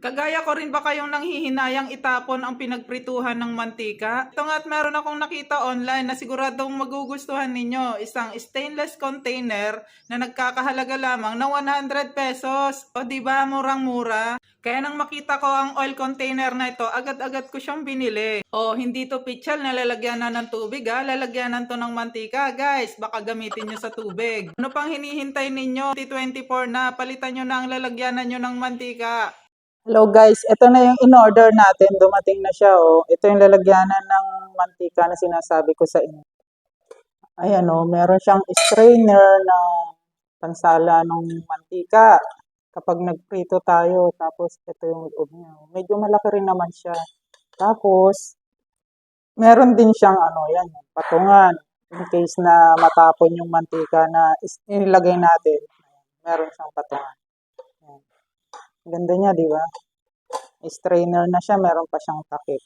Kagaya ko rin ba kayong nanghihinayang itapon ang pinagprituhan ng mantika? Ito nga at meron akong nakita online na siguradong magugustuhan ninyo. Isang stainless container na nagkakahalaga lamang na 100 pesos. O ba murang-mura? Kaya nang makita ko ang oil container na ito, agad-agad ko siyang binili. O hindi to pitchal na lalagyanan ng tubig ha, lalagyanan to ng mantika. Guys, baka gamitin nyo sa tubig. Ano pang hinihintay ninyo? T24 na, palitan nyo na ang lalagyanan nyo ng mantika. Hello guys, ito na yung in-order natin. Dumating na siya oh. Ito yung lalagyanan ng mantika na sinasabi ko sa inyo. Ayan oh, meron siyang strainer na pansala ng mantika. Kapag nagprito tayo, tapos ito yung loob niya. Medyo malaki rin naman siya. Tapos, meron din siyang ano, yan, patungan. In case na matapon yung mantika na inilagay natin, meron siyang patungan. Ganda niya, di ba? Strainer na siya, meron pa siyang takip.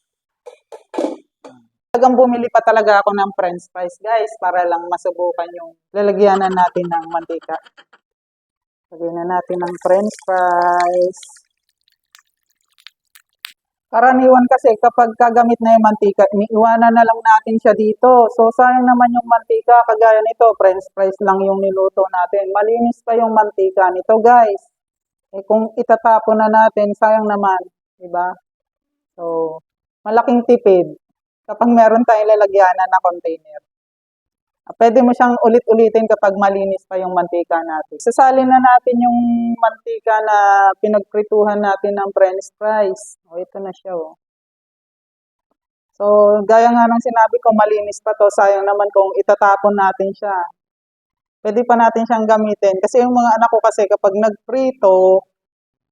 Talagang bumili pa talaga ako ng french fries, guys, para lang masubukan yung lalagyanan natin ng mantika. Lagyan na natin ng french fries. Karaniwan kasi kapag kagamit na yung mantika, iniiwanan na lang natin siya dito. So, sayang naman yung mantika. Kagaya nito, french fries lang yung niluto natin. Malinis pa yung mantika nito, guys. Eh, kung itatapon na natin, sayang naman. Diba? So, malaking tipid kapag meron tayong lalagyanan na container. Ah, Pwede mo siyang ulit-ulitin kapag malinis pa yung mantika natin. Sasalin na natin yung mantika na pinagprituhan natin ng french fries. O, ito na siya, oh. So, gaya nga ng sinabi ko, malinis pa to. Sayang naman kung itatapon natin siya. Pwede pa natin siyang gamitin. Kasi yung mga anak ko kasi kapag nagprito,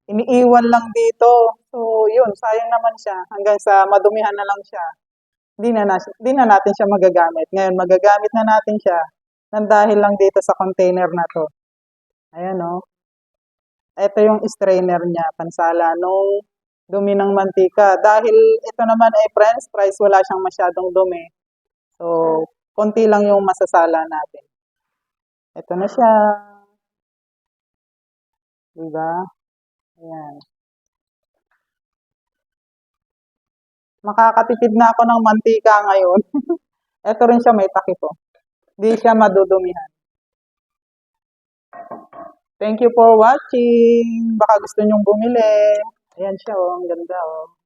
iniiwan lang dito. So, yun, sayang naman siya. Hanggang sa madumihan na lang siya di na, na, di na natin siya magagamit. Ngayon, magagamit na natin siya nang dahil lang dito sa container na to. Ayan, o. Ito yung strainer niya, pansala nung dumi ng mantika. Dahil ito naman ay french fries, wala siyang masyadong dumi. So, konti lang yung masasala natin. Ito na siya. Diba? Ayan. Makakatipid na ako ng mantika ngayon. Ito rin siya may takip po. Hindi siya madudumihan. Thank you for watching. Baka gusto nyong bumili. Ayan siya, oh. Ang ganda, oh.